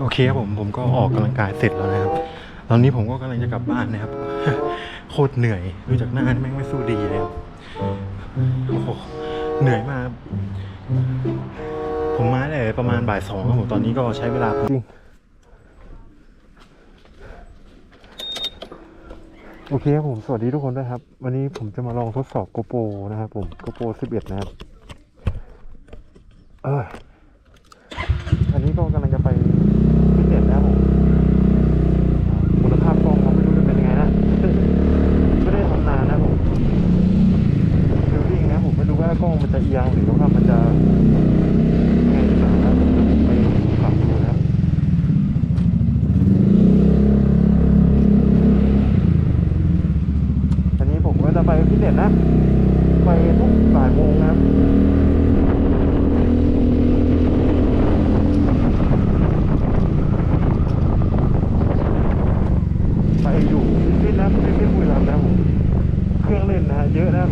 โอเคครับผมผมก็ออกกำลังกายเสร็จแล้วนะครับ ตอนนี้ผมก็กำลังจะกลับบ้านนะครับ โคตรเหนื่อยดูจากหน้าแม่งไม่สู้ดีเลยโอ้เหนื่อยมาก ผมมาเลยประมาณบ่ายสองครับผมตอนนี้ก็ใช้เวลาโอเคครับผม สวัสดีทุกคนด้วยครับ วันนี้ผมจะมาลองทดสอบโกโปรนะครับผมโกโปรสิบเอ็ดนะครับอออันนี้ก็กำลัง นะ ไปทุกบ่ายโมงนะครับไปอยู่ที่นะฟิตบุรีรัมย์นะผมเครื่องเล่นนะเยอะนะ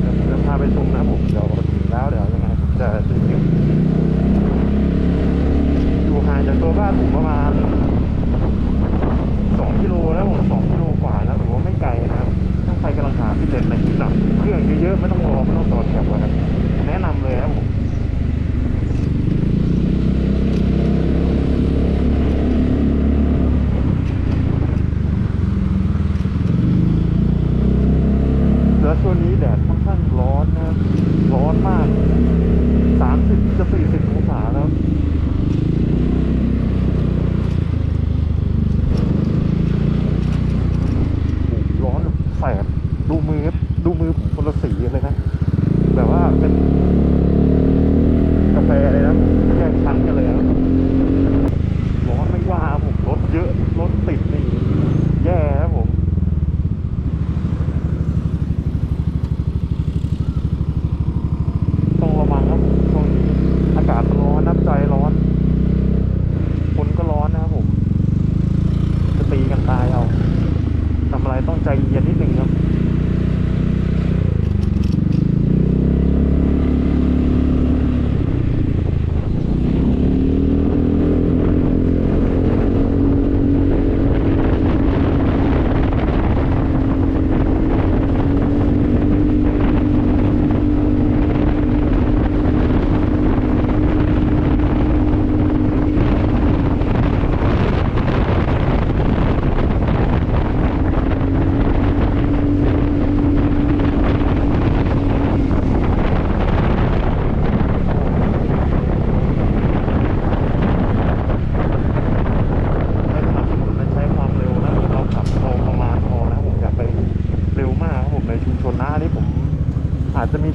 เดี๋ยวจะพาไปชมนะผมเดี๋ยวถึงแล้วเดี๋ยวยังไงผมจะรีวิอยู่ห่างจากตัวบ้านผมประมาณสองกิโลนะผมสองกิโลกว่านะผมว่าไม่ไกลนะครับ ใครกำลังหาพิเศษในที่ดับเพื่องเยอะๆไม่ต้องรอไม่ต้องต่อแถวนะครับแนะนำเลยครับผม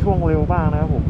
ช่วงเร็วบ้างนะครับผม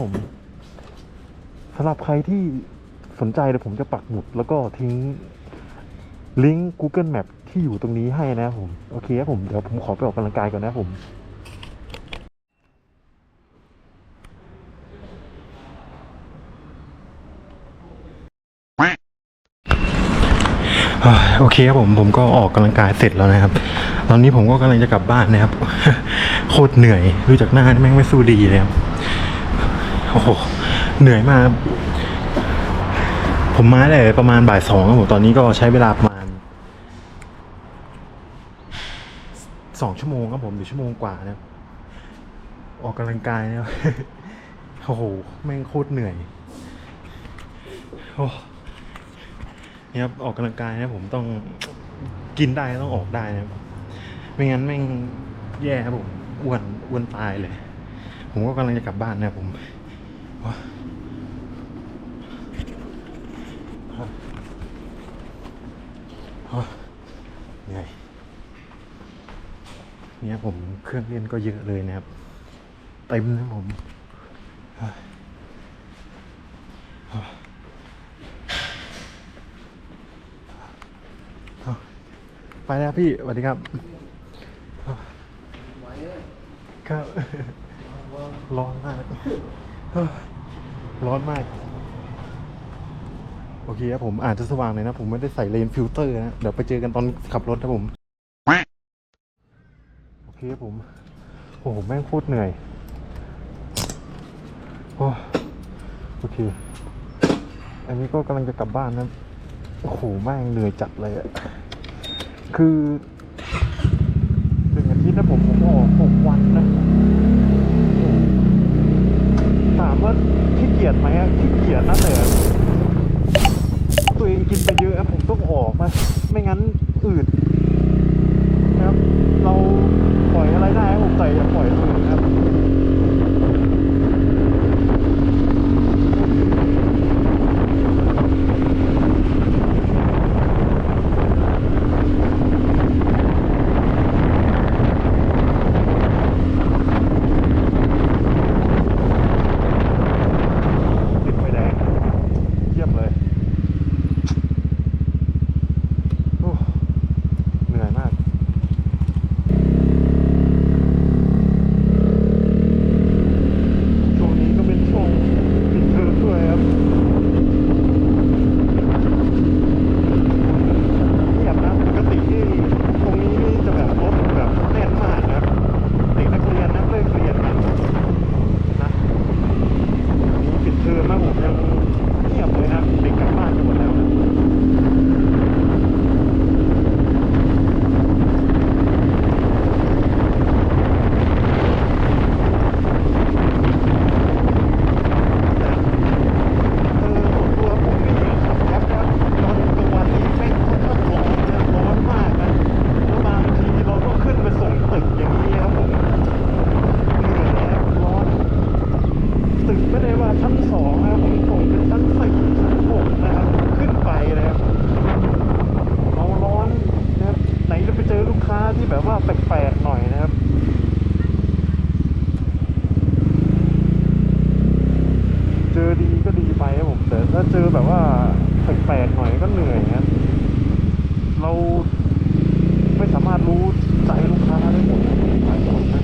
ผมสำหรับใครที่สนใจเดี๋ยวผมจะปักหมุด แล้วก็ทิ้งลิงก์ Google Map ที่อยู่ตรงนี้ให้นะผม โอเคครับผม เดี๋ยวผมขอไปออกกำลังกายก่อนนะผมโอเคครับผมผมก็ออกกำลังกายเสร็จแล้วนะครับ ตอนนี้ผมก็กำลังจะกลับบ้านนะครับ โคตรเหนื่อยดูจากหน้าแม่งไม่สู้ดีเลยครับ โอ้โห เหนื่อยมาก ผมมาได้ประมาณบ่ายสองครับผมตอนนี้ก็ใช้เวลาประมาณสองชั่วโมงครับผมหรือชั่วโมงกว่านะออกกำลังกายนะครับโอ้โหแม่งโคตรเหนื่อยโอ้เนี่ยครับออกกำลังกายนะผมต้องกินได้ต้องออกได้นะไม่งั้นแม่งแย่ครับผมอ้วนอ้วนตายเลย ผมก็กำลังจะกลับบ้านนะผมว้าว้า เหนื่อยเนี่ยผมเครื่องเล่นก็เยอะเลยนะครับ เต็มนะผมไปแล้วพี่สวัสดีครับครับร้อนมาก ร้อนมาก โอเคครับผมอาจจะสว่างเลยนะ ผมไม่ได้ใส่เลนส์ฟิลเตอร์นะ เดี๋ยวไปเจอกันตอนขับรถครับผม โอเคครับผม โอ้โห แม่งโคตรเหนื่อย โอ้โอเค อันนี้ก็กำลังจะกลับบ้านนะ โอ้โห แม่งเหนื่อยจัดเลยอะคือหนึ่งอาทิตย์นะผมผมออกหกวันนะโอ้ถามว่าขี้เกียจไหมอะขี้เกียจนั่นเลยอะตัวเองกินไปเยอะอะผมต้ ออกมา ไม่งั้นอืดนะครับ เราปล่อยอะไรได้ผมใส่อย่าปล่อยมือนะครับ ติดไฟแดงเยี่ยมเลยโอ้เหนื่อยมาก ช่วงนี้ก็เป็นช่วงปิดเทอมด้วยครับเงียบนะปกติที่ตรงนี้นี่จะแบบรถแบบแน่นมากนะครับเด็กนักเรียนนักเลิกเรียนกันนะ นี้ปิดเทอมนะผมยังเงียบเลยนะเด็กกลับบ้านกันหมดแล้วนะเออส่วนตัวผมไม่อยากขับแคปครับตอนกลางวันนี้แม่งค่อนข้างร้อนนะร้อนมากนะแล้วบางทีเราต้องขึ้นไปส่งตึกอย่างนี้ครับผมเหนื่อยนะครับร้อน ตึกไม่ได้ว่าชั้นสองนะครับผมส่งเป็นชั้นสี่ชั้นหกนะครับ ขึ้นไปนะครับเราร้อนนะครับไหนจะไปเจอลูกค้าที่แบบว่าแปลกหน่อยนะครับ เจอดีก็ดีไปครับผมแต่ถ้าเจอแบบว่าแปลกๆหน่อยก็เหนื่อยนะครับเราไม่สามารถรู้ใจลูกค้าได้หมดนะหลายคนนะ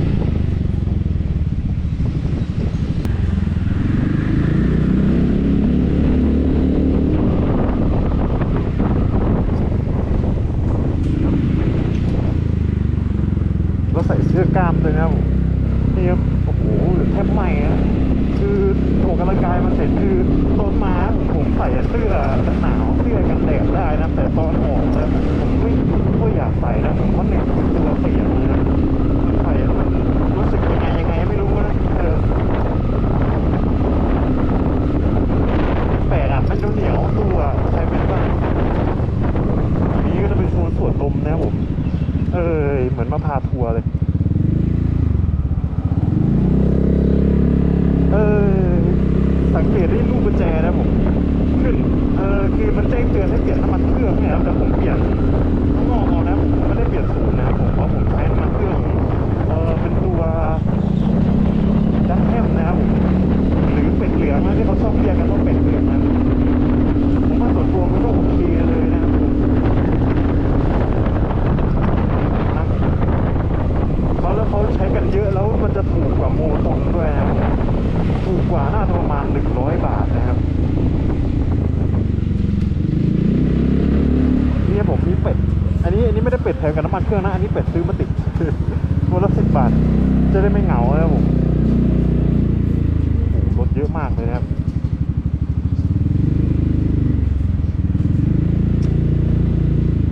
เราใส่เสื้อกล้ามเลยนะครับนี่ครับโอ้โหแทบไหม้อะคือออกกำลังกายมาเสร็จคือตอนมาผมใส่เสื้อกันหนาวเสื้อกันแดดได้นะ แต่ตอนออกนะผมไม่ค่อยอยากใส่นะผมว่าเหน็บตัวเปียกเลยนะใส่แล้วมันรู้สึกยังไงยังไงไม่รู้นะเออแปลกอะมันเหนียวๆตัวใช้เป็นบ้างอันนี้ก็จะเป็นโซนสวนลมนะครับผม เออเหมือนมาพาทัวร์เลย เออ สังเกตได้ลูกกุญแจนะผม ขึ้น เออ คือมันแจ้งเตือนให้เปลี่ยนน้ำมันเครื่องเนี่ยครับแต่ผมเปลี่ยนข้างนอกเอานะผมไม่ได้เปลี่ยนศูนย์นะครับผมเพราะผมใช้น้ำมันเครื่อง เออเป็นตัวดันแฮมนะครับผม หรือเป็ดเหลืองนะที่เขาชอบเรียกกันว่าเป็ดเหลืองนะผมว่าส่วนตัวมันก็โอเคเลยนะครับผม ไมกับน้ำมันเครื่องนะ อันนี้เป็ดซื้อมาติดตัวละสิบบาท จะได้ไม่เหงาครับผมโอ้โหรถเยอะมากเลยนะครับ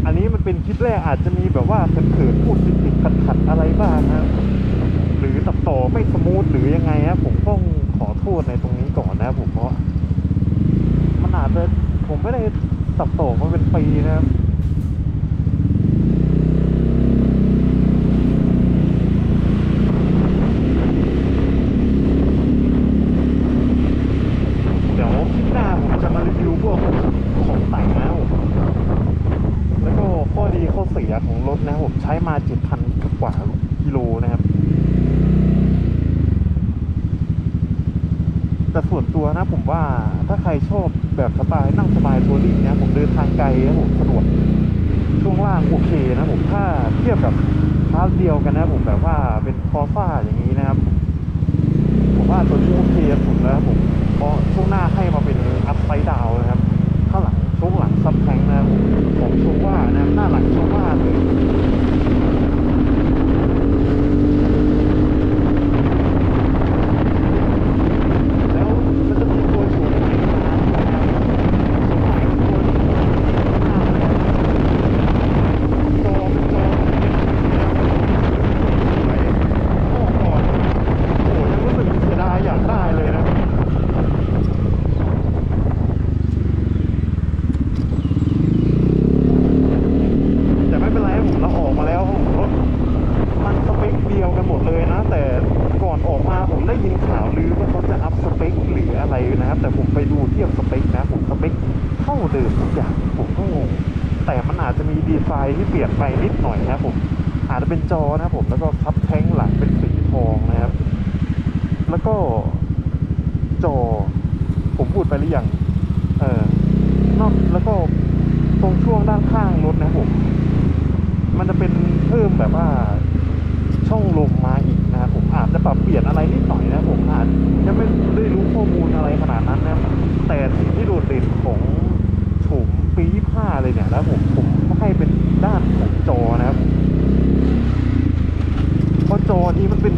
อันนี้มันเป็นคลิปแรกอาจจะมีแบบว่าเขินๆพูดติดๆขัดๆอะไรบ้างนะหรือตัดต่อไม่สมูทหรือยังไงครับผมต้องขอโทษในตรงนี้ก่อนนะผมเพราะมันอาจจะผมไม่ได้ตัดต่อมาเป็นปีนะครับ เดี๋ยวคลิปหน้าผมจะมารีวิวพวกของแต่งนะครับผมแล้วก็ข้อดีข้อเสียของรถนะครับผมใช้มาเจ็ดพันกว่ากิโลนะครับ แต่ส่วนตัวนะผมว่าถ้าใครชอบแบบสไตล์นั่งสบายทัวริ่งเนี่ยผมเดินทางไกลนะผมสะดวกช่วงล่างโอเคนะผมถ้าเทียบกับคลาสเดียวกันนะผมแบบว่าเป็นคอซ่าอย่างนี้นะครับ ผมว่าตัวนี้โอเคสุดแล้วครับผมเพราะช่วงหน้าให้มาเป็นอัพไซด์ดาวนะครับข้างหลังช่วงหลังซับแทงนะครับผมของว่านะหน้าหลังโชว่าเลย แล้วมันจะมีตัวโฉมใหม่มานะครับโฉมใหม่ตัวนี้มากเลยครับจอเป็นจอสวยโอ้ก่อนโอ้ยังรู้สึกเสียดายอยากได้เลยนะ แต่ไม่เป็นไรผมเราออกมาแล้วผมรถมันสเปคเดียวกันหมดเลยนะ แต่ก่อนออกมาผมได้ยินข่าวลือว่าเขาจะอัพสเปคหรืออะไรนะครับ แต่ผมไปดูเทียบสเปคนะ ผมสเปคเท่าเดิมทุกอย่างผมก็งงแต่มันอาจจะ มีดีไซน์ที่เปลี่ยนไปนิดหน่อยนะครับผมอาจจะเป็นจอนะครับผมแล้วก็ซับแท้งหลังเป็นสีทองนะครับ แล้วก็จอผมพูดไปหรือยังเออนอกแล้วก็ตรงช่วงด้านข้างรถนะครับผมมันจะเป็นเพิ่มแบบว่าช่องลมมาอีกนะครับผมอาจจะปรับเปลี่ยนอะไรนิดหน่อยนะผมอาจจะไม่ได้รู้ข้อมูลอะไรขนาดนั้นนะแต่สิ่งที่โดดเด่นของโฉมปี25เลยเนี่ยแล้วผมให้เป็นาติโจนะครับเพราะจอนี้มันเป็น